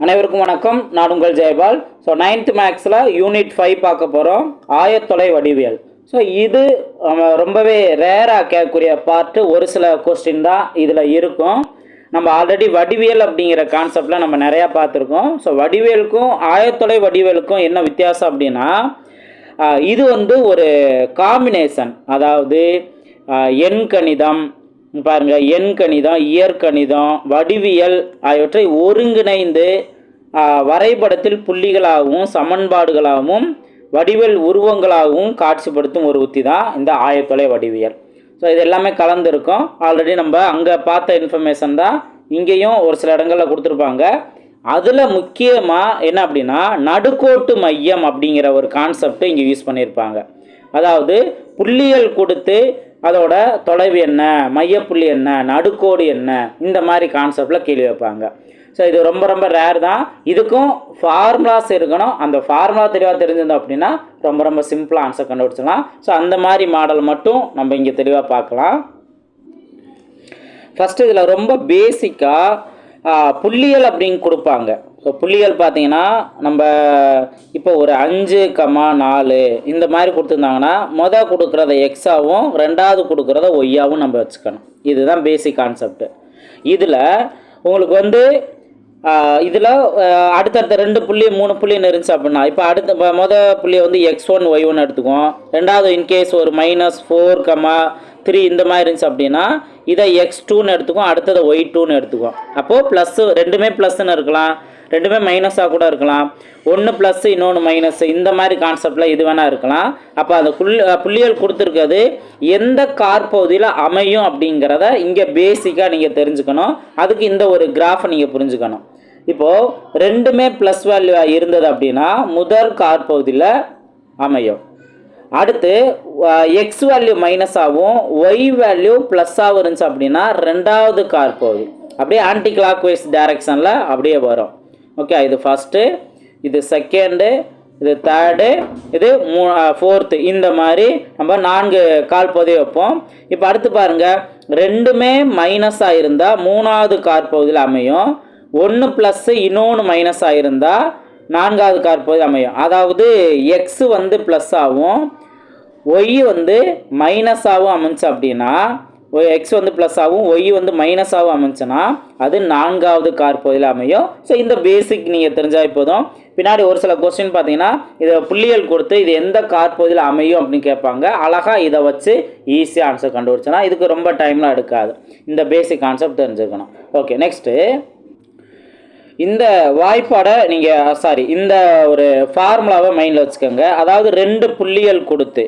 அனைவருக்கும் வணக்கம். நான் உங்கள் ஜெயபால். ஸோ நைன்த் மேக்ஸில் யூனிட் ஃபைவ் பார்க்க போகிறோம் ஆயத்தொலை வடிவியல். ஸோ இது நம்ம ரொம்பவே ரேராக கேட்கக்கூடிய பார்ட்டு ஒரு சில கொஸ்டின் தான் இதில் இருக்கும். நம்ம ஆல்ரெடி வடிவியல் அப்படிங்கிற கான்செப்டில் நம்ம நிறையா பார்த்துருக்கோம். ஸோ வடிவியலுக்கும் ஆயத்தொலை வடிவியலுக்கும் என்ன வித்தியாசம் அப்படின்னா இது வந்து ஒரு காம்பினேஷன் அதாவது ஆஹ் பாருங்கள் பாருங்க எண்கணிதம் இயற்கணிதம் வடிவியல் ஆகியவற்றை ஒருங்கிணைந்து வரைபடத்தில் புள்ளிகளாகவும் சமன்பாடுகளாகவும் வடிவியல் உருவங்களாகவும் காட்சிப்படுத்தும் ஒரு உத்தி தான் இந்த ஆயத்தொலை வடிவியல். ஸோ இது எல்லாமே கலந்துருக்கும். ஆல்ரெடி நம்ம அங்கே பார்த்த இன்ஃபர்மேஷன் தான் இங்கேயும் ஒரு சில இடங்களில் கொடுத்துருப்பாங்க. அதில் முக்கியமாக என்ன அப்படின்னா நடுக்கோட்டு மையம் அப்படிங்கிற ஒரு கான்செப்டை இங்கே யூஸ் பண்ணியிருப்பாங்க. அதாவது புள்ளிகள் கொடுத்து அதோட தொலைவு என்ன மையப்புள்ளி என்ன நடுக்கோடு என்ன இந்த மாதிரி கான்செப்டில் கேள்வி வைப்பாங்க. ஸோ இது ரொம்ப ரொம்ப ரேர் தான். இதுக்கும் ஃபார்முலாஸ் இருக்கணும். அந்த ஃபார்முலா தெளிவாக தெரிஞ்சிருந்தோம் அப்படின்னா ரொம்ப ரொம்ப சிம்பிளாக ஆன்சர் கண்டுபிடிச்சிடலாம். ஸோ அந்த மாதிரி மாடல் மட்டும் நம்ம இங்கே தெளிவாக பார்க்கலாம். ஃபஸ்ட்டு இதில் ரொம்ப பேசிக்காக புள்ளியல் அப்படின்னு கொடுப்பாங்க. ஸோ புள்ளிகள் பார்த்தீங்கன்னா நம்ம இப்போ ஒரு அஞ்சு கமா நாலு இந்த மாதிரி கொடுத்துருந்தாங்கன்னா மொதல் கொடுக்குறத எக்ஸாவும் ரெண்டாவது கொடுக்குறத ஒய்யாவும் நம்ம வச்சுக்கணும். இதுதான் பேசிக் கான்செப்ட் இதில் உங்களுக்கு வந்து இதில் அடுத்தடுத்த ரெண்டு புள்ளி மூணு புள்ளின்னு இருந்துச்சு அப்படின்னா இப்போ அடுத்த இப்போ மொதல் புள்ளியை வந்து எக்ஸ் ஒன் ஒய் ஒன் எடுத்துக்குவோம். ரெண்டாவது இன்கேஸ் ஒரு மைனஸ் ஃபோர் கமா த்ரீ இந்த மாதிரி இருந்துச்சு அப்படின்னா இதை எக்ஸ் டூன்னு எடுத்துக்குவோம். அடுத்ததை ஒய் டூன்னு எடுத்துக்குவோம். அப்போது ப்ளஸ்ஸு ரெண்டுமே ப்ளஸ்ன்னு இருக்கலாம். ரெண்டுமே மைனஸாக கூட இருக்கலாம். ஒன்று ப்ளஸ் இன்னொன்று மைனஸ் இந்த மாதிரி கான்செப்டில் இது வேணால் இருக்கலாம். அப்போ அந்த புல் புள்ளிகள் கொடுத்துருக்கிறது எந்த கார்பகுதியில் அமையும் அப்படிங்கிறத இங்கே பேசிக்காக நீங்கள் தெரிஞ்சுக்கணும். அதுக்கு இந்த ஒரு கிராஃபை நீங்கள் புரிஞ்சுக்கணும். இப்போது ரெண்டுமே ப்ளஸ் வேல்யூ இருந்தது அப்படின்னா முதல் கார்பகுதியில் அமையும். அடுத்து எக்ஸ் வேல்யூ மைனஸாகவும் ஒய் வேல்யூ ப்ளஸ்ஸாகவும் இருந்துச்சு அப்படின்னா ரெண்டாவது கார்பகுதி அப்படியே ஆன்டி கிளாக் வைஸ் டைரக்ஷனில் அப்படியே வரும். ஓகே இது ஃபஸ்ட்டு இது செகண்டு இது தேர்டு இது மூ ஃபோர்த்து இந்த மாதிரி நம்ம நான்கு கால்பகுதி வைப்போம். இப்போ அடுத்து பாருங்கள் ரெண்டுமே மைனஸாக இருந்தால் மூணாவது கார் பகுதியில் அமையும். ஒன்று ப்ளஸ்ஸு இன்னொன்று மைனஸாக இருந்தால் நான்காவது காற்பகுதி அமையும். அதாவது எக்ஸு வந்து ப்ளஸ் ஆகும். ஒய் வந்து மைனஸாகவும் அமைஞ்சு அப்படின்னா எக்ஸ் வந்து ப்ளஸ் ஆகும் ஒய் வந்து மைனஸாகவும் அமைச்சுன்னா அது நான்காவது கார் பகுதியில் அமையும். ஸோ இந்த பேசிக் நீங்கள் தெரிஞ்சால் போதும். பின்னாடி ஒரு சில கொஸ்டின் பார்த்தீங்கன்னா இதை புள்ளியல் கொடுத்து இது எந்த கார் பகுதியில் அமையும் அப்படின்னு கேட்பாங்க. அழகாக இதை வச்சு ஈஸியாக ஆன்சர் கண்டுபிடிச்சனா இதுக்கு ரொம்ப டைம்லாம் எடுக்காது. இந்த பேசிக் கான்செப்ட் தெரிஞ்சுக்கணும். ஓகே நெக்ஸ்ட்டு இந்த வாய்ப்பாடை நீங்கள் சாரி இந்த ஒரு ஃபார்முலாவை மைண்டில் வச்சுக்கோங்க. அதாவது ரெண்டு புள்ளிகள் கொடுத்து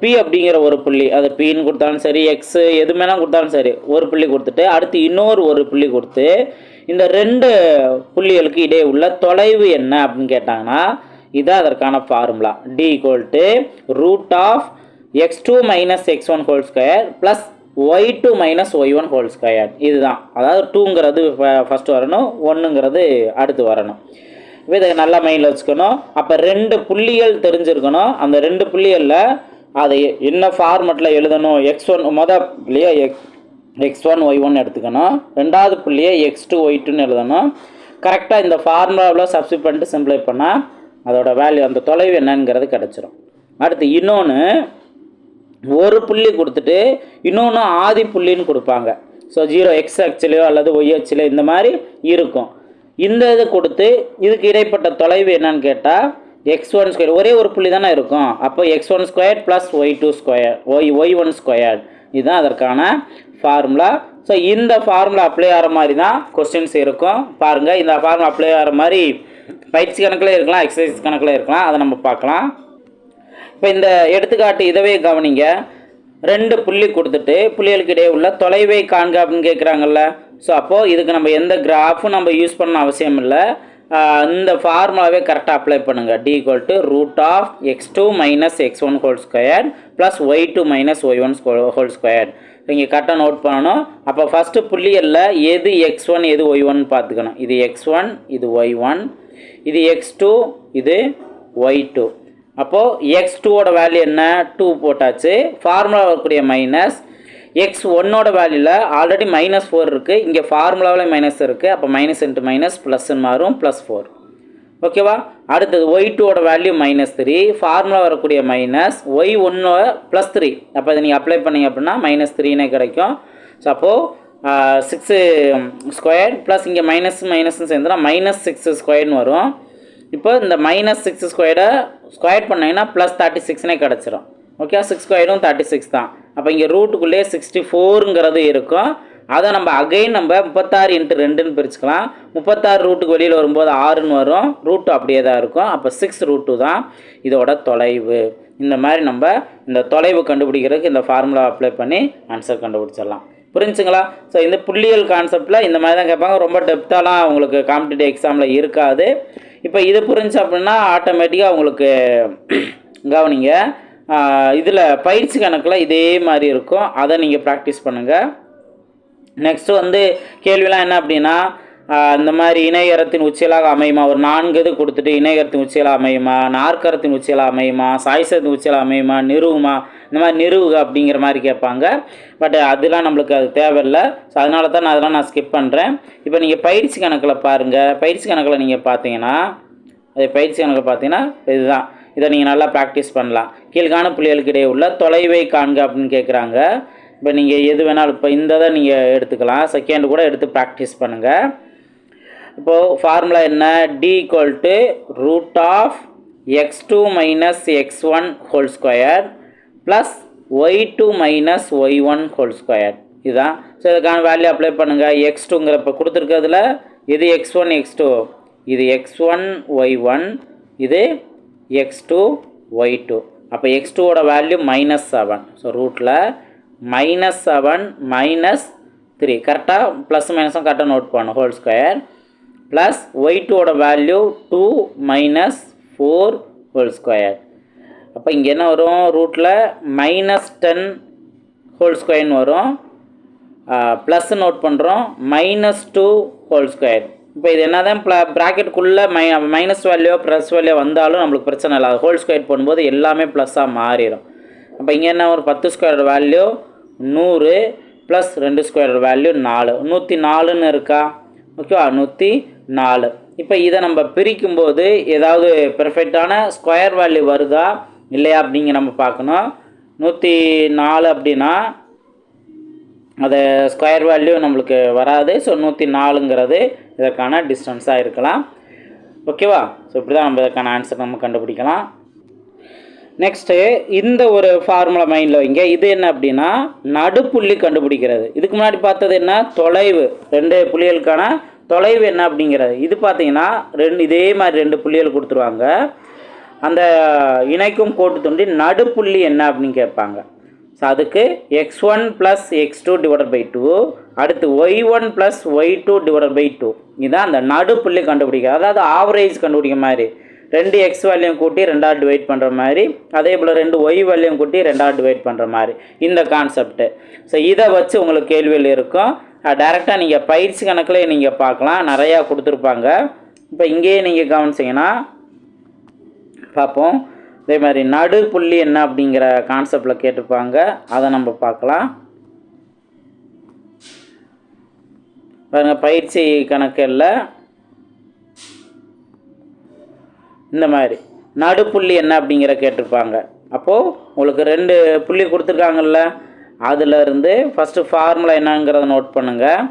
பி அப்படிங்கிற ஒரு புள்ளி அது பின்னு கொடுத்தாலும் சரி எக்ஸு எதுமேலாம் கொடுத்தாலும் சரி ஒரு புள்ளி கொடுத்துட்டு அடுத்து இன்னொரு ஒரு புள்ளி கொடுத்து இந்த ரெண்டு புள்ளிகளுக்கு இடையே உள்ள தொலைவு என்ன அப்படின்னு கேட்டாங்கன்னா இதுதான் அதற்கான formula d equal to root of x two minus x one whole square plus y two minus y one whole square இதுதான். அதாவது டூங்கிறது ஃபஸ்ட்டு வரணும் ஒன்றுங்கிறது அடுத்து வரணும். இதை நல்லா மைண்டில் வச்சுக்கணும். அப்போ ரெண்டு புள்ளிகள் தெரிஞ்சிருக்கணும். அந்த ரெண்டு புள்ளிகளில் அதை என்ன ஃபார்மெட்டில் எழுதணும்? எக்ஸ் ஒன் மொதல் புள்ளியை x x one y one எடுத்துக்கணும். ரெண்டாவது புள்ளியை எக்ஸ் டூ ஒய் டூன்னு எழுதணும். கரெக்டாக இந்த ஃபார்முலாவில் சப்ஸ்டிட் பண்ணிட்டு சிம்ப்ளை பண்ணால் அதோட வேல்யூ அந்த தொலைவு என்னங்கிறது கிடச்சிரும். அடுத்து இன்னொன்று ஒரு புள்ளி கொடுத்துட்டு இன்னொன்று ஆதி புள்ளின்னு கொடுப்பாங்க. ஸோ ஜீரோ எக்ஸ் அச்சிலையோ அல்லது ஒய் அச்சிலையோ இந்த மாதிரி இருக்கும். இந்த இது கொடுத்து இதுக்கு இடைப்பட்ட தொலைவு என்னன்னு கேட்டால் எக்ஸ் ஒன் ஸ்கொயர் ஒரே ஒரு புள்ளி தானே இருக்கும். அப்போ x one square plus y two square y y one square இதுதான் அதற்கான ஃபார்முலா ஸோ இந்த ஃபார்முலா அப்ளை ஆகிற மாதிரி தான் கொஸ்டின்ஸ் இருக்கும். பாருங்கள் இந்த ஃபார்முலா அப்ளை ஆகிற மாதிரி பயிற்சி கணக்கில் இருக்கலாம் எக்ஸசைஸ் கணக்கில் இருக்கலாம் அதை நம்ம பார்க்கலாம். இப்போ இந்த எடுத்துக்காட்டு இதவே கவனிங்க. ரெண்டு புள்ளி கொடுத்துட்டு புள்ளிகளுக்கு இடையே உள்ள தொலைவை காண்க அப்படின்னு கேட்குறாங்கல்ல ஸோ அப்போது இதுக்கு நம்ம எந்த கிராஃபும் நம்ம யூஸ் பண்ண அவசியம் இல்லை. இந்த ஃபார்முலாவே கரெக்டாக அப்ளை பண்ணுங்கள் d equal to root of x two minus x one whole square plus y two minus y one whole square இங்கே கரெக்டாக நோட் பண்ணணும். அப்போ ஃபஸ்ட்டு புள்ளிகளில் எது எக்ஸ் ஒன் எது ஒய் ஒன் பார்த்துக்கணும். இது எக்ஸ் ஒன் இது ஒய் ஒன் இது எக்ஸ் டூ இது ஒய் டூ அப்போது எக்ஸ் டூவோட வேல்யூ என்ன? டூ போட்டாச்சு. ஃபார்முலா வரக்கூடிய மைனஸ் எக்ஸ் ஒன்னோட வேல்யூவில் ஆல்ரெடி மைனஸ் ஃபோர் இருக்குது இங்கே ஃபார்முலாவில் மைனஸ் இருக்குது அப்போ மைனஸ் இன்ட்டு மைனஸ் ப்ளஸ்ன்னு மாறும் ப்ளஸ் ஃபோர் ஓகேவா அடுத்தது ஒய் டூவோட வேல்யூ மைனஸ் த்ரீ ஃபார்முலா வரக்கூடிய மைனஸ் ஒய் ஒன்னோட ப்ளஸ் த்ரீ அப்போ இதை நீங்கள் அப்ளை பண்ணிங்க அப்படின்னா மைனஸ் த்ரீனே கிடைக்கும். ஸோ அப்போது சிக்ஸு ஸ்கொயர் ப்ளஸ் இங்கே மைனஸ் மைனஸ்னு சேர்ந்துனா மைனஸ் சிக்ஸ் ஸ்கொயர்னு வரும். இப்போ இந்த மைனஸ் சிக்ஸ் ஸ்கொயரை ஸ்கொயர் பண்ணிங்கன்னா ப்ளஸ் தேர்ட்டி சிக்ஸ்னே கிடச்சிரும். ஓகே சிக்ஸ் ஸ்கொயரும் தேர்ட்டி சிக்ஸ் தான். அப்போ இங்கே ரூட்டுக்குள்ளேயே சிக்ஸ்டி ஃபோருங்கிறது இருக்கும். அதை நம்ம அகைன் நம்ம முப்பத்தாறு இன்ட்டு ரெண்டுன்னு பிரிச்சுக்கலாம். முப்பத்தாறு ரூட்டுக்கு வெளியில் வரும்போது ஆறுன்னு வரும். ரூட்டு அப்படியே தான் இருக்கும். அப்போ சிக்ஸ் ரூட்டு தான் இதோட தொலைவு. இந்த மாதிரி நம்ம இந்த தொலைவு கண்டுபிடிக்கிறதுக்கு இந்த ஃபார்முலா அப்ளை பண்ணி ஆன்சர் கண்டுபிடிச்சிடலாம். புரிஞ்சுங்களா? ஸோ இந்த புள்ளியல் கான்செப்டில் இந்த மாதிரி தான் கேட்பாங்க. ரொம்ப டெப்த்தாலாம் உங்களுக்கு காம்படிட்டிவ் எக்ஸாமில் இருக்காது. இப்போ இது புரிஞ்சு அப்படின்னா ஆட்டோமேட்டிக்காக உங்களுக்கு கவனிங்க. இதில் பயிற்சி கணக்கில் இதே மாதிரி இருக்கும். அதை நீங்கள் ப்ராக்டிஸ் பண்ணுங்கள் நெக்ஸ்ட்டு வந்து கேள்விலாம் என்ன அப்படின்னா இந்த மாதிரி இணையரத்தின் உச்சியலாக அமையுமா? ஒரு நான்கு இது கொடுத்துட்டு இணையரத்தின் உச்சியலாக அமையுமா? நாற்கரத்தின் உச்சியலாக அமையுமா? சாய்சத்தின் உச்சியலாக அமையுமா? நிறுவுமா? இந்த மாதிரி நிறுவுக அப்படிங்கிற மாதிரி கேட்பாங்க. பட் அதெல்லாம் நம்மளுக்கு அது தேவையில்லை. ஸோ அதனால தான் நான் அதெல்லாம் நான் ஸ்கிப் பண்ணுறேன் இப்போ நீங்கள் பயிற்சி கணக்கில் பாருங்கள் பயிற்சி கணக்கில் நீங்கள் பார்த்தீங்கன்னா அது பயிற்சி கணக்கில் பார்த்தீங்கன்னா இதுதான். இதை நீங்கள் நல்லா ப்ராக்டிஸ் பண்ணலாம். கீழ்காண புள்ளிகளுக்கு இடையே உள்ள தொலைவை காண்க அப்படின்னு கேட்குறாங்க இப்போ நீங்கள் எது வேணாலும் இப்போ இந்ததை நீங்கள் எடுத்துக்கலாம். செகண்ட் கூட எடுத்து ப்ராக்டிஸ் பண்ணுங்கள் இப்போது ஃபார்முலா என்ன? D equal to root of x two minus x one whole square plus y two minus y one whole square இதுதான். ஸோ இதுக்கான வேல்யூ அப்ளை பண்ணுங்கள் எக்ஸ் டூங்கிற இப்போ கொடுத்துருக்கிறதுல இது எக்ஸ் ஒன் எக்ஸ் டூ இது எக்ஸ் ஒன் ஒய் ஒன் இது x two y two அப்போ எக்ஸ் டூவோட வேல்யூ மைனஸ் செவன் ஸோ ரூட்டில் மைனஸ் செவன் மைனஸ் த்ரீ கரெக்டாக ப்ளஸ் மைனஸும் கரெக்டாக நோட் பண்ணணும் ஹோல் ஸ்கொயர் ப்ளஸ் ஒய் டூவோட value two minus four whole square அப்போ இங்கே என்ன வரும்? ரூட்டில் மைனஸ் டென் ஹோல் ஸ்கொயர்னு வரும். ப்ளஸ் நோட் பண்ணுறோம் மைனஸ் டூ ஹோல் ஸ்கொயர் இப்போ இது என்ன தான் ப்ள ப்ராக்கெட்டுக்குள்ளே மை மைனஸ் வேல்யூ ப்ளஸ் வேல்யூ வந்தாலும் நம்மளுக்கு பிரச்சனை இல்லை. அது ஹோல் ஸ்கொயர் பண்ணும்போது எல்லாமே ப்ளஸ்ஸாக மாறிடும் அப்போ இங்கே என்ன ஒரு பத்து ஸ்கொயர் வேல்யூ நூறு ப்ளஸ் ரெண்டு ஸ்கொயர் வேல்யூ நாலு. நூற்றி நாலுன்னு இருக்கா? ஓகேவா? நூற்றி நாலு. இப்போ இதை நம்ம பிரிக்கும்போது ஏதாவது பெர்ஃபெக்டான ஸ்கொயர் வேல்யூ வருதா? இல்லையா? அப்படிங்க நம்ம பார்க்கணும். நூற்றி நாலு அப்படின்னா அது ஸ்கொயர் வேல்யூ நம்மளுக்கு வராது. ஸோ நூற்றி நாலுங்கிறது இதற்கான டிஸ்டன்ஸாக இருக்கலாம். ஓகேவா ஸோ இப்படி தான் நம்ம இதற்கான ஆன்சர் நம்ம கண்டுபிடிக்கலாம். நெக்ஸ்ட்டு இந்த ஒரு ஃபார்முலா மைண்டில் வைங்க. இது என்ன அப்படின்னா நடுப்புள்ளி கண்டுபிடிக்கிறது. இதுக்கு முன்னாடி பார்த்தது என்ன? தொலைவு. ரெண்டு புள்ளிகளுக்கான தொலைவு என்ன அப்படிங்கிறது. இது பார்த்தீங்கன்னா ரெண்டு இதே மாதிரி ரெண்டு புள்ளிகள் கொடுத்துருவாங்க. அந்த இணைக்கும் கோட்டு தூண்டி நடுப்புள்ளி என்ன அப்படின்னு கேட்பாங்க. ஸோ அதுக்கு x one plus x two divided by two அடுத்து y one plus y two divided by two இதுதான் அந்த நடுப்புள்ளி கண்டுபிடிக்க அதாவது ஆவரேஜ் கண்டுபிடிக்க மாதிரி. ரெண்டு எக்ஸ் வேல்யூம் கூட்டி ரெண்டாவது டிவைட் பண்ணுற மாதிரி. அதே போல் ரெண்டு ஒய் வேல்யூம் கூட்டி ரெண்டாவது டிவைட் பண்ணுற மாதிரி. இந்த கான்செப்ட்டு ஸோ இதை வச்சு உங்களுக்கு கேள்வியில் இருக்கும். டேரெக்டாக நீங்கள் பயிற்சி கணக்கில் நீங்கள் பார்க்கலாம். நிறையா கொடுத்துருப்பாங்க. இப்போ இங்கேயே நீங்கள் கவனிச்சிங்கன்னா பார்ப்போம். அதே மாதிரி நடு புள்ளி என்ன அப்படிங்கிற கான்செப்டில் கேட்டிருப்பாங்க. அதை நம்ம பார்க்கலாம். பாருங்க பயிற்சி கணக்கில் இந்த மாதிரி. நடுப்புள்ளி என்ன அப்படிங்கிற கேட்டிருப்பாங்க. அப்போது உங்களுக்கு ரெண்டு புள்ளி கொடுத்துருக்காங்கல்ல. அதில் இருந்து ஃபஸ்ட்டு ஃபார்முலா என்னங்கிறத நோட் பண்ணுங்கள்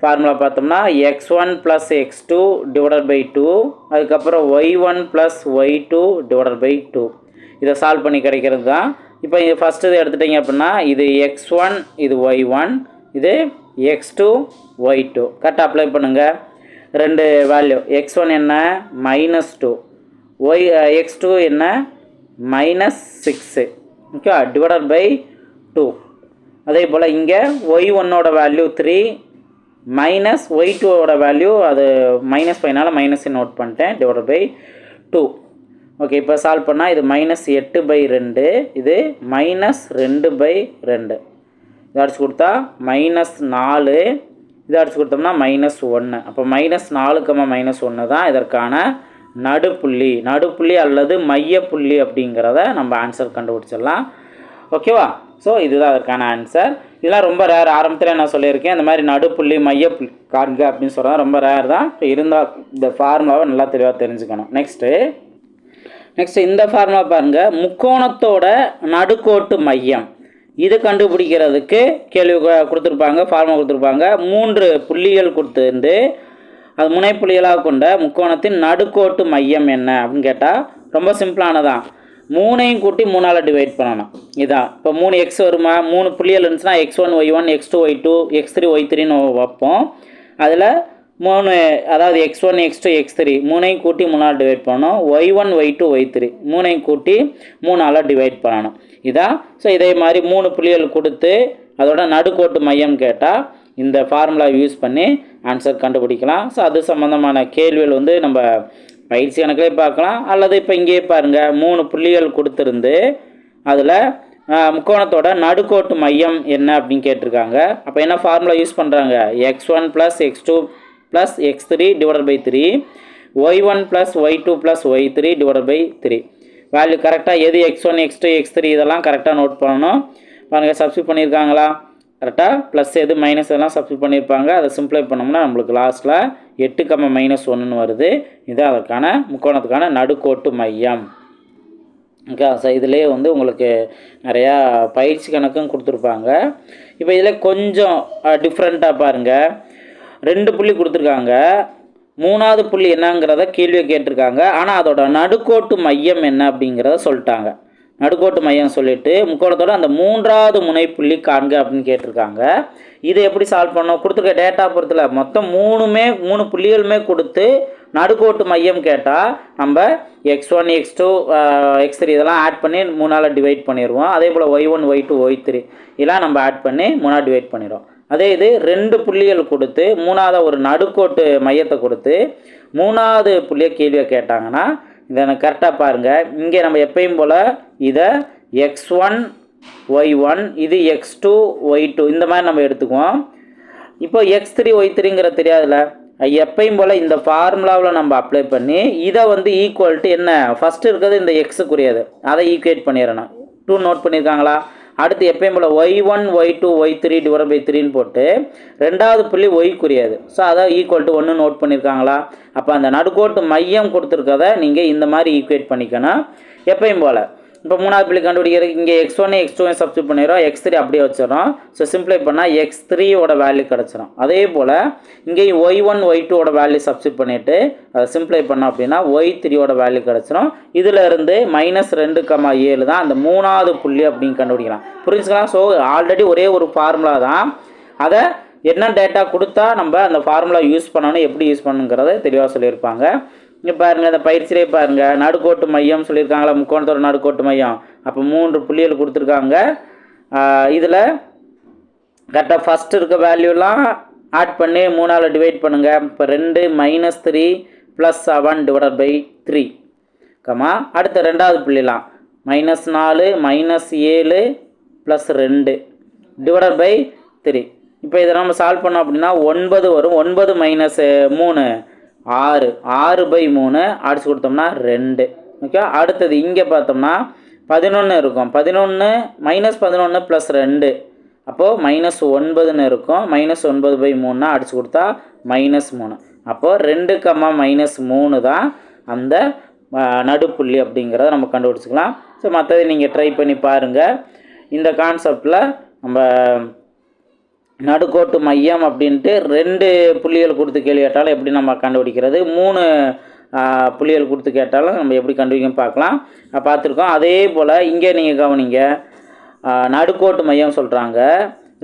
ஃபார்முலா பார்த்தோம்னா x one plus x two divided by two அதுக்கப்புறம் y one plus y two divided by two இதை சால்வ் பண்ணி கிடைக்கிறது தான் இப்போ இது ஃபஸ்ட்டு இது எடுத்துட்டிங்க அப்படின்னா இது எக்ஸ் ஒன் இது ஒய் ஒன் இது எக்ஸ் டூ ஒய் டூ கரெக்டாக அப்ளை பண்ணுங்கள் ரெண்டு வேல்யூ எக்ஸ் ஒன் என்ன? Minus two y x two என்ன? Minus six okay divided by two அதே போல் இங்கே ஒய் ஒன்னோட வேல்யூ த்ரீ மைனஸ் ஒய் டூவோட வேல்யூ அது மைனஸ் ஃபைனால் மைனஸ் நோட் பண்ணிட்டேன். டிவைட் பை டூ ஓகே இப்போ சால்வ் பண்ணால் இது மைனஸ் எட்டு பை ரெண்டு. இது மைனஸ் ரெண்டு பை ரெண்டு. இது அடிச்சு கொடுத்தா மைனஸ் நாலு. இது அடிச்சு கொடுத்தோம்னா மைனஸ் ஒன்று அப்போ மைனஸ் நாலுக்கம்மா மைனஸ் ஒன்று தான் இதற்கான நடுப்புள்ளி. நடுப்புள்ளி அல்லது மையப்புள்ளி அப்படிங்கிறத நம்ம ஆன்சர் கண்டுபிடிச்சிடலாம். ஓகேவா ஸோ இதுதான் அதற்கான ஆன்சர் இதெல்லாம் ரொம்ப ரேர் ஆரம்பத்தில் நான் சொல்லியிருக்கேன். இந்த மாதிரி நடுப்புள்ளி மையப்புள்ளி காண்க அப்படின்னு சொல்கிறேன் ரொம்ப ரேர் தான். இப்போ இருந்தால் இந்த ஃபார்முலாவை நல்லா தெளிவாக தெரிஞ்சுக்கணும். நெக்ஸ்ட்டு நெக்ஸ்ட் இந்த ஃபார்முலா பாருங்கள் முக்கோணத்தோட நடுக்கோட்டு மையம். இது கண்டுபிடிக்கிறதுக்கு கேள்வி கொடுத்துருப்பாங்க ஃபார்முலா கொடுத்துருப்பாங்க. மூன்று புள்ளிகள் கொடுத்துருந்து அது முனைப்புள்ளிகளாக கொண்ட முக்கோணத்தின் நடுக்கோட்டு மையம் என்ன அப்படின்னு கேட்டால் ரொம்ப சிம்பிளானதான் மூணையும் கூட்டி மூணால் டிவைட் பண்ணணும். இதான் இப்போ மூணு எக்ஸ் வருமா? மூணு புள்ளியல் இருந்துச்சுன்னா x one y one x two y two x three y த்ரீன்னு வைப்போம். அதில் மூணு அதாவது x one x two x three மூணையும் கூட்டி மூணால் டிவைட் பண்ணணும். Y one y two y three மூணையும் கூட்டி மூணால் டிவைட் பண்ணணும். இதான் ஸோ இதே மாதிரி மூணு புள்ளிகள் கொடுத்து அதோட நடுக்கோட்டு மையம் கேட்டால் இந்த ஃபார்முலா யூஸ் பண்ணி ஆன்சர் கண்டுபிடிக்கலாம். ஸோ அது சம்மந்தமான கேள்விகள் வந்து நம்ம பயிற்சி கணக்கிலே பார்க்கலாம். அல்லது இப்போ இங்கேயே பாருங்கள் மூணு புள்ளிகள் கொடுத்துருந்து அதில் முக்கோணத்தோட நடுக்கோட்டு மையம் என்ன அப்படின்னு கேட்டிருக்காங்க. அப்போ என்ன ஃபார்முலா யூஸ் பண்ணுறாங்க x one plus x two plus x three divide by three y one plus y two plus y three divide by three value கரெக்டாக எது x one x two x three இதெல்லாம் கரெக்டாக note பண்ணணும். பாருங்கள் subscribe பண்ணியிருக்காங்களா? கரெக்டாக plus எது minus எல்லாம் சப்ஸ்ட் பண்ணியிருப்பாங்க அதை சிம்ப்ளை பண்ணோம்னா நம்மளுக்கு லாஸ்ட்டில் எட்டு கம்ம மைனஸ் ஒன்றுன்னு வருது. இது அதற்கான முக்கோணத்துக்கான நடுக்கோட்டு மையம். ஓகே ஸோ இதிலே வந்து உங்களுக்கு நிறையா பயிற்சி கணக்கும் கொடுத்துருப்பாங்க. இப்போ இதில் கொஞ்சம் டிஃப்ரெண்ட்டாக பாருங்கள் ரெண்டு புள்ளி கொடுத்துருக்காங்க. மூணாவது புள்ளி என்னங்கிறத கேள்வியை கேட்டிருக்காங்க. ஆனால் அதோட நடுக்கோட்டு மையம் என்ன அப்படிங்கிறத சொல்லிட்டாங்க. நடுக்கோட்டு மையம் சொல்லிட்டு முக்கோணத்தோட அந்த மூன்றாவது முனைப்புள்ளி காண்க அப்படின்னு கேட்டிருக்காங்க. இதை எப்படி சால்வ் பண்ணோம்? கொடுத்துருக்க டேட்டா பொறுத்தில் மொத்தம் மூணுமே மூணு புள்ளிகளுமே கொடுத்து நடுக்கோட்டு மையம் கேட்டால் நம்ம x one x two x three இதெல்லாம் ஆட் பண்ணி மூணால் டிவைட் பண்ணிடுவோம் அதே போல் y one y two y three இதெல்லாம் நம்ம ஆட் பண்ணி மூணாக டிவைட் பண்ணிடுவோம் அதே இது ரெண்டு புள்ளிகள் கொடுத்து மூணாவது ஒரு நடுக்கோட்டு மையத்தை கொடுத்து மூணாவது புள்ளியை கேள்வியை கேட்டாங்கன்னா இதை எனக்கு கரெக்டாக பாருங்கள் இங்கே நம்ம எப்பயும் போல் இதை எக்ஸ் ஒன் ஒய் ஒன் இது எக்ஸ் டூ ஒய் டூ இந்த மாதிரி நம்ம எடுத்துக்குவோம். இப்போ எக்ஸ் த்ரீ ஒய் த்ரீங்கிற தெரியாதுல்ல? எப்பையும் போல் இந்த ஃபார்முலாவில் நம்ம அப்ளை பண்ணி இதை வந்து ஈக்குவல் டு என்ன? ஃபஸ்ட்டு இருக்கிறது இந்த எக்ஸுக்குரியது அதை ஈக்குவேட் பண்ணிடணும். டூ நோட் பண்ணியிருக்காங்களா அடுத்து எப்பயும் போல் y one y two y three divide by த்ரீன்னு போட்டு ரெண்டாவது புள்ளி ஒய்க்குரியது ஸோ அதை ஈக்குவல் டு ஒன்று நோட் பண்ணியிருக்காங்களா அப்போ அந்த நடுக்கோட்டு மையம் கொடுத்துருக்கத நீங்கள் இந்த மாதிரி ஈக்குவேட் பண்ணிக்கணும். எப்பயும் போல். இப்போ மூணாவது புள்ளி கண்டுபிடிக்கிறது இங்கே x one x two substitute பண்ணிடுறோம். எக்ஸ் த்ரீ அப்படியே வச்சிடறோம். ஸோ சிம்ப்ளை பண்ணால் எக்ஸ் த்ரீயோட வேல்யூ கிடச்சிரும். அதே போல் இங்கேயும் ஒய் ஒன் ஒய் டூவோட வேல்யூ சப்ஸ்டியூட் பண்ணிவிட்டு அதை சிம்ப்ளை பண்ணோம் அப்படின்னா ஒய் த்ரீயோட வேல்யூ கிடச்சிரும். இதில் இருந்து மைனஸ் ரெண்டு கமா ஏழு தான் அந்த மூணாவது புள்ளி அப்படின்னு கண்டுபிடிக்கலாம். புரிஞ்சுக்கலாம் ஸோ ஆல்ரெடி ஒரே ஒரு ஃபார்முலா தான். அதை என்ன டேட்டா கொடுத்தா நம்ம அந்த ஃபார்முலா யூஸ் பண்ணணும் எப்படி யூஸ் பண்ணுங்கிறத தெளிவாக சொல்லியிருப்பாங்க. இங்கே பாருங்கள் இந்த பயிற்சியிலே பாருங்கள் நடுக்கோட்டு மையம் சொல்லியிருக்காங்களா? முக்கோணத்தோட நடுக்கோட்டு மையம். அப்போ மூன்று புள்ளிகள் கொடுத்துருக்காங்க. இதில் கரெக்டாக ஃபஸ்ட்டு இருக்க வேல்யூலாம் ஆட் பண்ணி மூணால் டிவைட் பண்ணுங்கள் இப்போ ரெண்டு minus three plus seven divided by three comma அடுத்த ரெண்டாவது புள்ளிலாம். மைனஸ் நாலு மைனஸ் ஏழு ப்ளஸ் ரெண்டு டிவைடட் பை த்ரீ இப்போ இதை நம்ம சால்வ் பண்ணோம் அப்படின்னா ஒன்பது வரும். ஒன்பது மைனஸ் மூணு. ஆறு. ஆறு பை மூணு அடிச்சு கொடுத்தோம்னா ரெண்டு. ஓகே? அடுத்தது இங்கே பார்த்தோம்னா பதினொன்று இருக்கும். பதினொன்று மைனஸ் பதினொன்று ப்ளஸ் ரெண்டு. அப்போது மைனஸ் ஒன்பதுன்னு இருக்கும். மைனஸ் ஒன்பது பை மூணுனா அடிச்சு கொடுத்தா மைனஸ் மூணு. அப்போது ரெண்டு கம்மா மைனஸ் மூணு தான் அந்த நடுப்புள்ளி அப்படிங்கிறத நம்ம கண்டுபிடிச்சிக்கலாம். ஸோ மற்றதை நீங்கள் ட்ரை பண்ணி பாருங்கள் இந்த கான்செப்டில் நம்ம நடுக்கோட்டு மையம் அப்படின்ட்டு ரெண்டு புள்ளிகள் கொடுத்து கேள்வி கேட்டாலும் எப்படி நம்ம கண்டுபிடிக்கிறது? மூணு புள்ளிகள் கொடுத்து கேட்டாலும் நம்ம எப்படி கண்டுபிடிக்கும் பார்க்கலாம். பார்த்துருக்கோம். அதே போல் இங்கே நீங்கள் கவனிங்க. நடுக்கோட்டு மையம் சொல்கிறாங்க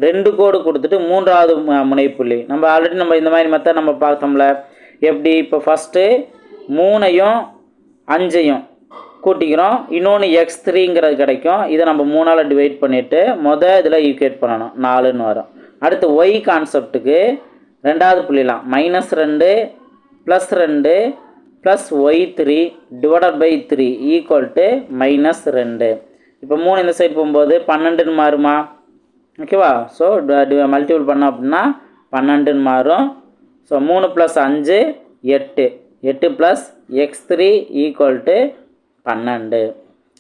ரெண்டு கோடு கொடுத்துட்டு மூன்றாவது முனைப்புள்ளி. நம்ம ஆல்ரெடி நம்ம இந்த மாதிரி மெத்தட் நம்ம பார்த்தோம்ல. எப்படி? இப்போ ஃபஸ்ட்டு மூணையும் அஞ்சையும் கூட்டிக்கிறோம். இன்னொன்று எக்ஸ் த்ரீங்கிறது கிடைக்கும். இதை நம்ம மூணால் டிவைட் பண்ணிவிட்டு மொதல் இதில் ஈக்குவேட் பண்ணணும். நாலுன்னு வரும். அடுத்து ஒய் கான்செப்ட்டுக்கு ரெண்டாவது புள்ளிலாம். மைனஸ் ரெண்டு ப்ளஸ் ரெண்டு plus y three divided by three equal to minus ரெண்டு. இப்போ மூணு இந்த சைடு போகும்போது பன்னெண்டுன்னு மாறுமா? ஓகேவா ஸோ மல்டிபிள் பண்ணோம் அப்படின்னா பன்னெண்டுன்னு மாறும். ஸோ மூணு ப்ளஸ் அஞ்சு எட்டு. எட்டு plus x three equal to பன்னெண்டு.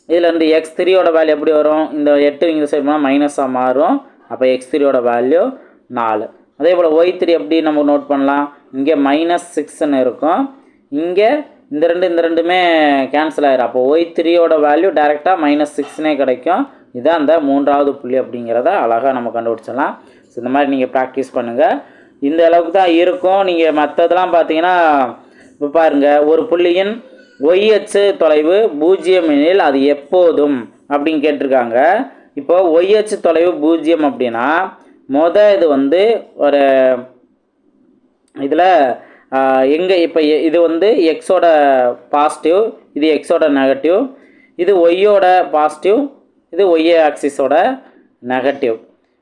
இதில் இருந்து எக்ஸ் த்ரீயோட வேல்யூ எப்படி வரும்? இந்த எட்டு இந்த சைடு போனால் மைனஸாக மாறும். அப்போ எக்ஸ் த்ரீயோட வேல்யூ நாலு. அதே போல் ஒய் த்ரீ எப்படி நம்ம நோட் பண்ணலாம்? இங்கே மைனஸ் சிக்ஸ்ன்னு இருக்கும். இங்கே இந்த ரெண்டு இந்த ரெண்டுமே கேன்சல் ஆயிரும். அப்போ ஒய் த்ரீயோட வேல்யூ டேரெக்டாக மைனஸ் சிக்ஸ்னே கிடைக்கும். இதுதான் அந்த மூன்றாவது புள்ளி அப்படிங்கிறத அழகாக நம்ம கண்டுபிடிச்சிடலாம். ஸோ இந்த மாதிரி நீங்கள் ப்ராக்டிஸ் பண்ணுங்கள் இந்த அளவுக்கு தான் இருக்கும். நீங்கள் மற்றதெல்லாம் பார்த்தீங்கன்னா இப்போ பாருங்கள் ஒரு புள்ளியின் ஒய் அச்சு தொலைவு பூஜ்ஜியம் எனில் அது எப்போதும் அப்படின்னு கேட்டிருக்காங்க. இப்போ ஒய் அச்சு தொலைவு பூஜ்ஜியம் அப்படின்னா மொத இது வந்து ஒரு இதில் எங்கே இப்போ இது வந்து எக்ஸோட பாசிட்டிவ் இது எக்ஸோட நெகட்டிவ் இது ஒய்யோட பாசிட்டிவ் இது ஒய் ஆக்சிஸோட நெகட்டிவ்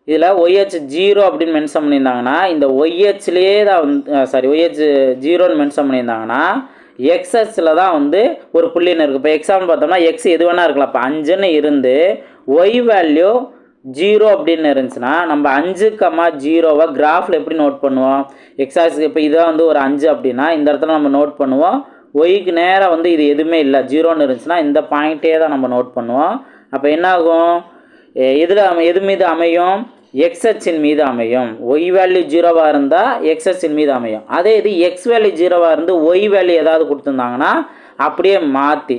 இதில் ஒய்ஹெச் ஜீரோ அப்படின்னு மென்ஷன் பண்ணியிருந்தாங்கன்னா இந்த ஒய்ஹெச்லேயே தான் வந்து சாரி ஒய்ஹெச் ஜீரோன்னு மென்ஷன் பண்ணியிருந்தாங்கன்னா எக்ஸஸில் தான் வந்து ஒரு புள்ளின்னு இருக்குது இப்போ எக்ஸாம்பிள் பார்த்தோம்னா எக்ஸ் எது வேணால் இருக்கலாம். இப்போ அஞ்சுன்னு இருந்து ஒய் வேல்யூ ஜீரோ அப்படின்னு இருந்துச்சுன்னா நம்ம அஞ்சு கம்மா ஜீரோவை கிராஃபில் எப்படி நோட் பண்ணுவோம்? எக்ஸாக்ஸ் இப்போ இதான் வந்து ஒரு அஞ்சு அப்படின்னா இந்த இடத்துல நம்ம நோட் பண்ணுவோம். ஒய்க்கு நேராக வந்து இது எதுவுமே இல்லை. ஜீரோன்னு இருந்துச்சுன்னா இந்த பாயிண்ட்டே தான் நம்ம நோட் பண்ணுவோம். அப்போ என்னாகும் எதில் அமை எது மீது அமையும்? எக்ஸ்ஹெச்சின் மீது அமையும். ஒய் வேல்யூ ஜீரோவாக இருந்தால் எக்ஸ்ஹெச்சின் மீது அமையும். அதே இது எக்ஸ் வேல்யூ ஜீரோவாக இருந்து ஒய் வேல்யூ ஏதாவது கொடுத்துருந்தாங்கன்னா அப்படியே மாற்றி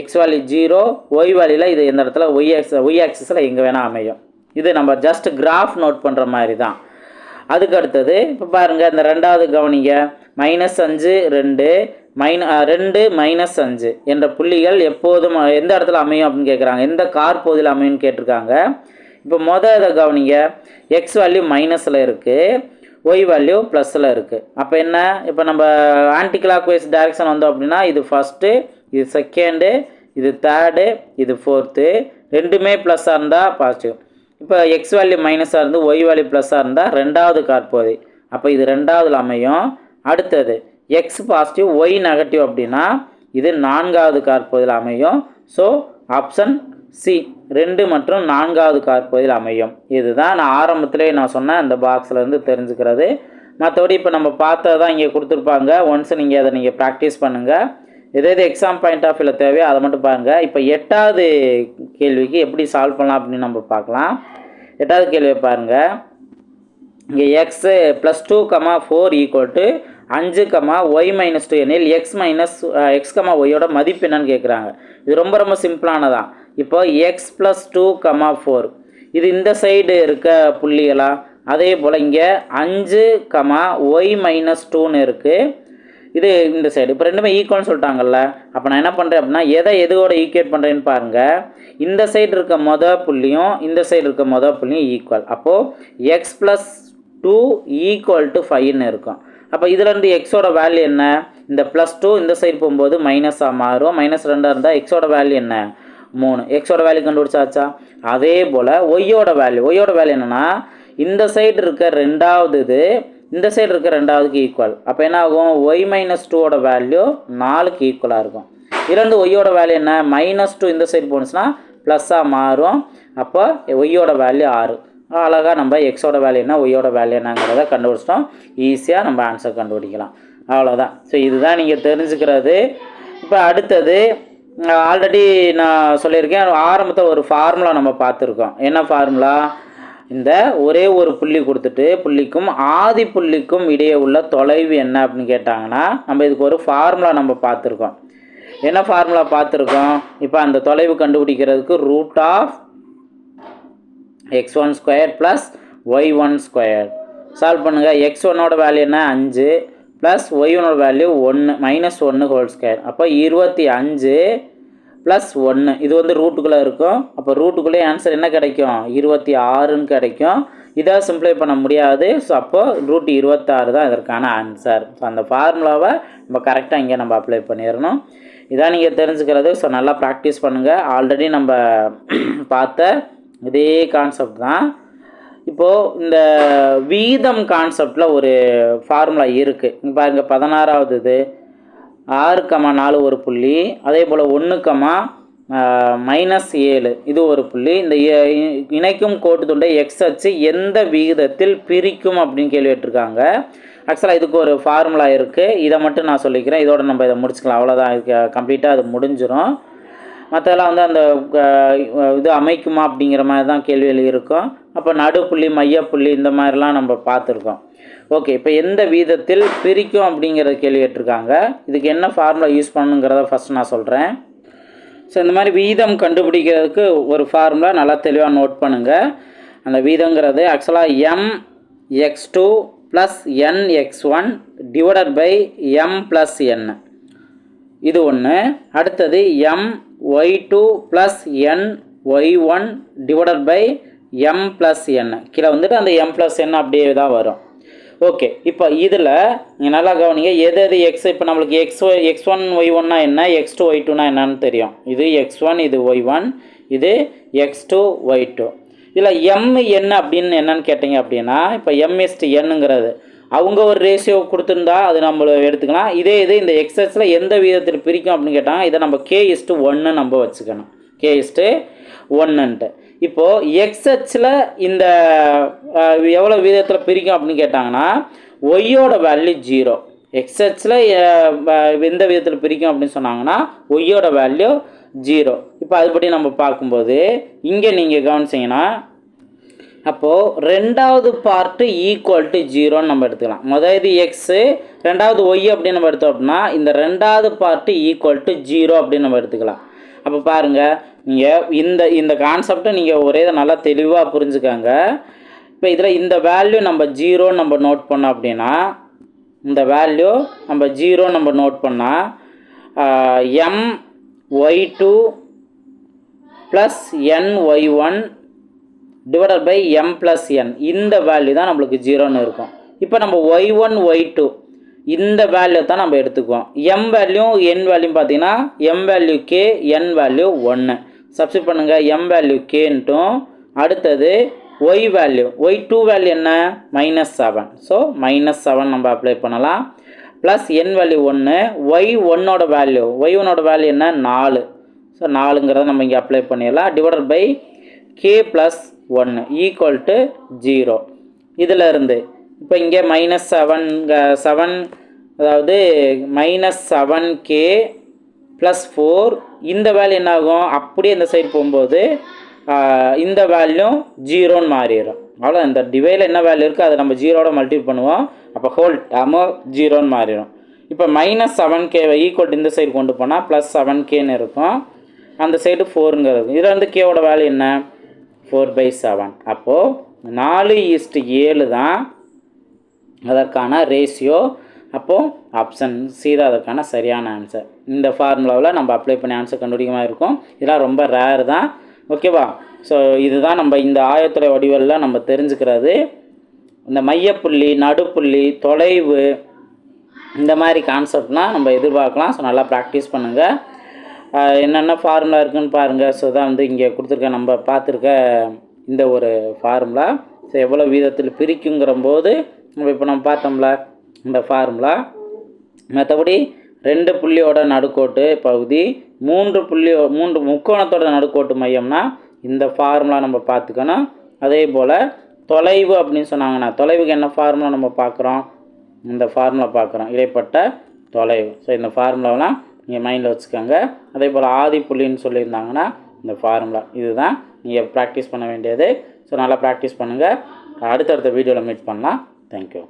எக்ஸ் வேல்யூ ஜீரோ ஒய் வேல்யூவில் இது எந்த இடத்துல ஒய் எக்ஸ் ஒய் ஆக்சஸில் எங்கே வேணால் அமையும். இது நம்ம ஜஸ்ட் கிராஃப் நோட் பண்ணுற மாதிரி தான் அதுக்கு அடுத்தது இப்போ பாருங்கள் இந்த ரெண்டாவது கவனிங்க. மைனஸ் அஞ்சு ரெண்டு மைன ரெண்டு மைனஸ் அஞ்சு என்ற புள்ளிகள் எப்போதும் எந்த இடத்துல அமையும் அப்படின்னு கேட்குறாங்க எந்த கார் பகுதியில் அமையும்னு கேட்டிருக்காங்க. இப்போ மொதல் இதை கவனிங்க. எக்ஸ் வேல்யூ மைனஸில் இருக்குது ஒய் வேல்யூ ப்ளஸில் இருக்குது அப்போ என்ன? இப்போ நம்ம ஆன்டி கிளாக் வைஸ் டைரக்ஷன் வந்தோம் அப்படின்னா இது ஃபஸ்ட்டு இது செகண்டு இது தேர்டு இது ஃபோர்த்து ரெண்டுமே ப்ளஸ்ஸாக இருந்தால் பாசிட்டிவ் இப்போ எக்ஸ் வேல்யூ மைனஸாக இருந்து ஒய் வேல்யூ ப்ளஸ்ஸாக இருந்தால் ரெண்டாவது கார்போதி அப்போ இது ரெண்டாவதுல அமையும். அடுத்தது எக்ஸ் பாசிட்டிவ் ஒய் நெகட்டிவ் அப்படின்னா இது நான்காவது கார்பகுதியில் அமையும். ஸோ ஆப்ஷன் சி ரெண்டு மற்றும் நான்காவது காற்பகுதியில் அமையும். இதுதான் நான் ஆரம்பத்திலே நான் சொன்னேன் அந்த பாக்ஸ்லேருந்து தெரிஞ்சுக்கிறது. மற்றபடி இப்போ நம்ம பார்த்தது தான் இங்கே கொடுத்துருப்பாங்க. ஒன்ஸ் நீங்கள் அதை நீங்கள் ப்ராக்டிஸ் பண்ணுங்கள் எது எது எக்ஸாம் பாயிண்ட் ஆஃப் வியூவில் தேவையோ அதை மட்டும் பாருங்கள் இப்போ எட்டாவது கேள்விக்கு எப்படி சால்வ் பண்ணலாம் அப்படின்னு நம்ம பார்க்கலாம். எட்டாவது கேள்வியை பாருங்கள் இங்கே x plus two comma four equal to அஞ்சு கமா ஒய் மைனஸ் டூ எனில் எக்ஸ் மைனஸ் எக்ஸ் கமா ஒய்யோட மதிப்பு என்னன்னு கேட்குறாங்க இது ரொம்ப ரொம்ப சிம்பிளானதான் இப்போ x plus two comma four இது இந்த சைடு இருக்க புள்ளிகளா? அதே போல் இங்கே அஞ்சு கமா ஒய் மைனஸ் டூன்னு இருக்குது இது இந்த சைடு இப்போ ரெண்டுமே ஈக்குவல்னு சொல்லிட்டாங்கல்ல. அப்போ நான் என்ன பண்ணுறேன் அப்படின்னா எதை எதுவோட ஈக்குவேட் பண்ணுறேன்னு பாருங்கள் இந்த சைடு இருக்க மொதல் புள்ளியும் இந்த சைடு இருக்க மொதல் புள்ளியும் ஈக்குவல் அப்போது x plus two equal to ஃபைவ்னு இருக்கும். அப்போ இதுலேருந்து எக்ஸோட வேல்யூ என்ன? இந்த ப்ளஸ் டூ இந்த சைடு போகும்போது மைனஸாக மாறும். மைனஸ் ரெண்டாக இருந்தால் எக்ஸோட வேல்யூ என்ன? மூணு. எக்ஸோட வேல்யூ கண்டுபிடிச்சாச்சா? அதே போல் ஒய்யோட வேல்யூ ஒய்யோட வேல்யூ என்னென்னா இந்த சைடு இருக்க ரெண்டாவது இது இந்த சைடு இருக்க ரெண்டாவதுக்கு ஈக்குவல் அப்போ என்ன ஆகும்? ஒய் மைனஸ் டூவோட வேல்யூ நாலுக்கு ஈக்குவலாக இருக்கும். இரண்டு ஒய்யோட வேல்யூ என்ன? மைனஸ் டூ இந்த சைடு போணுச்சுன்னா ப்ளஸ்ஸாக மாறும். அப்போ ஒய்யோட வேல்யூ ஆறு. அழகாக நம்ம எக்ஸோட வேல்யூ என்ன? ஒய்யோட வேல்யூ என்னங்கிறத கண்டுபிடிச்சிட்டோம். ஈஸியாக நம்ம ஆன்சர் கண்டுபிடிக்கலாம். அவ்வளோதான் ஸோ இதுதான் நீங்கள் தெரிஞ்சுக்கிறது. இப்போ அடுத்தது ஆல்ரெடி நான் சொல்லியிருக்கேன் ஆரம்பத்தில் ஒரு ஃபார்முலா நம்ம பார்த்துருக்கோம். என்ன ஃபார்முலா இந்த ஒரே ஒரு புள்ளி கொடுத்துட்டு புள்ளிக்கும் ஆதி புள்ளிக்கும் இடையே உள்ள தொலைவு என்ன அப்படின்னு கேட்டாங்கன்னா நம்ம இதுக்கு ஒரு ஃபார்முலா நம்ம பார்த்துருக்கோம். என்ன ஃபார்முலா பார்த்துருக்கோம்? இப்போ அந்த தொலைவு கண்டுபிடிக்கிறதுக்கு root of x one square plus y one square solve பண்ணுங்கள் எக்ஸ் ஒன்னோட வேல்யூ என்ன? அஞ்சு. ப்ளஸ் ஒய் வேல்யூ ஒன்று மைனஸ் ஒன்று ஹோல் ஸ்கொயர் அப்போ இருபத்தி அஞ்சு ப்ளஸ் ஒன்று இது வந்து ரூட்டுக்குள்ளே இருக்கும். அப்போ ரூட்டுக்குள்ளே ஆன்சர் என்ன கிடைக்கும்? இருபத்தி ஆறுன்னு கிடைக்கும். இதை சிம்ப்ளை பண்ண முடியாது. ஸோ அப்போது ரூட் இருபத்தாறு தான் இதற்கான ஆன்சர் ஸோ அந்த ஃபார்முலாவை நம்ம கரெக்டாக இங்கே நம்ம அப்ளை பண்ணிடணும். இதான் நீங்கள் தெரிஞ்சுக்கிறது. ஸோ நல்லா ப்ராக்டிஸ் பண்ணுங்கள் ஆல்ரெடி நம்ம பார்த்த இதே கான்செப்ட் தான். இப்போது இந்த வீதம் கான்செப்டில் ஒரு ஃபார்முலா இருக்குது இங்கே பாருங்க பதினாறாவது இது ஆறு கமா நாலு ஒரு புள்ளி அதே போல் ஒன்று கமா மைனஸ் ஏழு இது ஒரு புள்ளி. இந்த இணைக்கும் கோட்டு துண்டை எக்ஸ் அச்சு எந்த விகிதத்தில் பிரிக்கும் அப்படின்னு கேள்வி கேட்டிருக்காங்க. ஆக்சுவலாக இதுக்கு ஒரு ஃபார்முலா இருக்குது இதை மட்டும் நான் சொல்லிக்கிறேன். இதோட நம்ம இதை முடிச்சுக்கலாம். அவ்வளோதான் இது கம்ப்ளீட்டாக அது முடிஞ்சிடும் மற்றதெல்லாம் வந்து அந்த இது அமைக்குமா அப்படிங்கிற மாதிரி தான் கேள்விகள் இருக்கும் அப்போ நடுப்புள்ளி மையப்புள்ளி இந்த மாதிரிலாம் நம்ம பார்த்துருக்கோம். ஓகே இப்போ எந்த வீதத்தில் பிரிக்கும் அப்படிங்கிறத கேள்வி கேட்டிருக்காங்க. இதுக்கு என்ன ஃபார்முலா யூஸ் பண்ணுங்கிறத ஃபஸ்ட் நான் சொல்கிறேன் ஸோ இந்த மாதிரி வீதம் கண்டுபிடிக்கிறதுக்கு ஒரு ஃபார்முலா நல்லா தெளிவாக நோட் பண்ணுங்கள் அந்த வீதங்கிறது ஆக்சுவலாக m x two plus n x one divided by m plus n இது ஒன்று அடுத்தது m y two plus n y one divided by m plus n கீழே வந்துட்டு அந்த எம் ப்ளஸ் என் அப்படியே தான் வரும். ஓகே இப்போ இதில் நீங்கள் நல்லா கவனிங்க எது எது எக்ஸ் இப்போ நம்மளுக்கு x y x one y ஒன்னா என்ன? எக்ஸ் டூ ஒய் டூனா என்னன்னு தெரியும். இது எக்ஸ் ஒன் இது ஒய் ஒன் இது எக்ஸ் டூ ஒய் டூ இதில் எம் என்ன அப்படின்னு என்னன்னு கேட்டிங்க அப்படின்னா இப்போ எம்எஸ்டி என்னங்கிறது அவங்க ஒரு ரேஷியோ கொடுத்துருந்தா அது நம்ம எடுத்துக்கலாம். இதே இது இந்த எக்ஸஸில் எந்த விதத்தில் பிரிக்கும் அப்படின்னு கேட்டால் இதை நம்ம கே இஸ்ட்டு ஒன்று நம்ம வச்சுக்கணும். கே இஸ்ட்டு ஒன்றுன்ட்டு இப்போது எக்ஸ்ஹெச்சில் இந்த எவ்வளோ விதத்தில் பிரிக்கும் அப்படின்னு கேட்டாங்கன்னா ஒய்யோட வேல்யூ ஜீரோ எக்ஸ்ஹெச்சில் எந்த விதத்தில் பிரிக்கும் அப்படின்னு சொன்னாங்கன்னா ஒய்யோட வேல்யூ ஜீரோ இப்போ அதுபடி நம்ம பார்க்கும்போது இங்கே நீங்கள் கவனிச்சிங்கன்னா அப்போது ரெண்டாவது பார்ட்டு ஈக்குவல் டு ஜீரோன்னு நம்ம எடுத்துக்கலாம். முதல் இது எக்ஸு ரெண்டாவது ஒய் அப்படின்னு நம்ம எடுத்தோம் அப்படின்னா இந்த ரெண்டாவது பார்ட்டு ஈக்குவல் டு ஜீரோ அப்படின்னு நம்ம எடுத்துக்கலாம். அப்போ பாருங்கள் நீங்கள் இந்த இந்த கான்செப்டை நீங்கள் ஒரே இதை நல்லா தெளிவாக புரிஞ்சுக்காங்க. இப்போ இதில் இந்த வேல்யூ நம்ம ஜீரோ நம்ம நோட் பண்ணோம் அப்படின்னா இந்த வேல்யூ நம்ம ஜீரோ நம்ம நோட் பண்ணால் m y two plus n y one divided by m plus n இந்த வேல்யூ தான் நம்மளுக்கு ஜீரோன்னு இருக்கும். இப்போ நம்ம ஒய் ஒன் ஒய் டூ இந்த வேல்யூ தான் நம்ம எடுத்துக்குவோம். எம் வேல்யூ என் வேல்யூ பார்த்தீங்கன்னா m value k n value ஒன்று சப்ஸ்டிட் பண்ணுங்கள் எம் வேல்யூ கேன்ட்டும் அடுத்தது y value y two value என்ன? Minus seven so minus seven நம்ம அப்ளை பண்ணலாம். ப்ளஸ் என் வேல்யூ ஒன்று ஒய் ஒன்னோட வேல்யூ ஒய் ஒன்னோட வேல்யூ என்ன? நாலு. ஸோ நாலுங்கிறத நம்ம இங்கே அப்ளை பண்ணிடலாம். டிவைடட் பை கே ப்ளஸ் ஒன்று ஈக்குவல் டு ஜீரோ இதிலிருந்து இப்போ இங்கே மைனஸ் செவன் செவன் அதாவது minus seven k plus four இந்த வேல்யூ என்ன ஆகும் அப்படியே இந்த சைடு போகும்போது இந்த வேல்யூ ஜீரோன்னு மாறிடும். அவ்வளோ இந்த டிவைடில் என்ன வேல்யூ இருக்கோ அதை நம்ம ஜீரோட மல்டிபிள் பண்ணுவோம். அப்போ ஹோல் டேமோ ஜீரோன்னு மாறிடும். இப்போ மைனஸ் செவன் கேவை ஈக்குவல் இந்த சைடு கொண்டு போனால் ப்ளஸ் செவன் கேன்னு இருக்கும். அந்த சைடு ஃபோருங்கிறது இதில் வந்து கேவோட வேல்யூ என்ன? ஃபோர் பை செவன் அப்போது நாலு ஈஸ்ட்டு ஏழு தான் அதற்கான ரேஷியோ அப்போது ஆப்ஷன் சி தான் அதற்கான சரியான ஆன்சர் இந்த ஃபார்முலாவில் நம்ம அப்ளை பண்ணி ஆன்சர் கண்டுபிடிக்கமாக இருக்கும். இதெல்லாம் ரொம்ப ரேர் தான். ஓகேவா ஸோ இதுதான் நம்ம இந்த ஆயத்துறை வடிவலில் நம்ம தெரிஞ்சுக்கிறது. இந்த மையப்புள்ளி நடுப்புள்ளி தொலைவு இந்த மாதிரி கான்செப்ட்லாம் நம்ம எதிர்பார்க்கலாம். ஸோ நல்லா ப்ராக்டிஸ் பண்ணுங்கள் என்னென்ன ஃபார்முலா இருக்குன்னு பாருங்கள் ஸோ தான் வந்து இங்கே கொடுத்துருக்க நம்ம பார்த்துருக்க இந்த ஒரு ஃபார்முலா ஸோ எவ்வளோ வீதத்தில் பிரிக்குங்கிற போது நம்ம இப்போ நம்ம பார்த்தோம்ல இந்த ஃபார்முலா மற்றபடி ரெண்டு புள்ளியோட நடுக்கோட்டு பகுதி மூன்று புள்ளி மூன்று முக்கோணத்தோட நடுக்கோட்டு மையம்னா இந்த ஃபார்முலா நம்ம பார்த்துக்கணும். அதே போல் தொலைவு அப்படின்னு சொன்னாங்கன்னா தொலைவுக்கு என்ன ஃபார்முலா நம்ம பார்க்குறோம்? இந்த ஃபார்முலா பார்க்குறோம். இடைப்பட்ட தொலைவு. ஸோ இந்த ஃபார்முலாவெலாம் நீங்கள் மைண்டில் வச்சுக்கோங்க. அதே போல் ஆதி புள்ளின்னு சொல்லியிருந்தாங்கன்னா இந்த ஃபார்முலா இதுதான். நீங்கள் ப்ராக்டிஸ் பண்ண வேண்டியது. ஸோ நல்லா ப்ராக்டிஸ் பண்ணுங்கள் அடுத்தடுத்த வீடியோவில் மீட் பண்ணலாம். தேங்க்யூ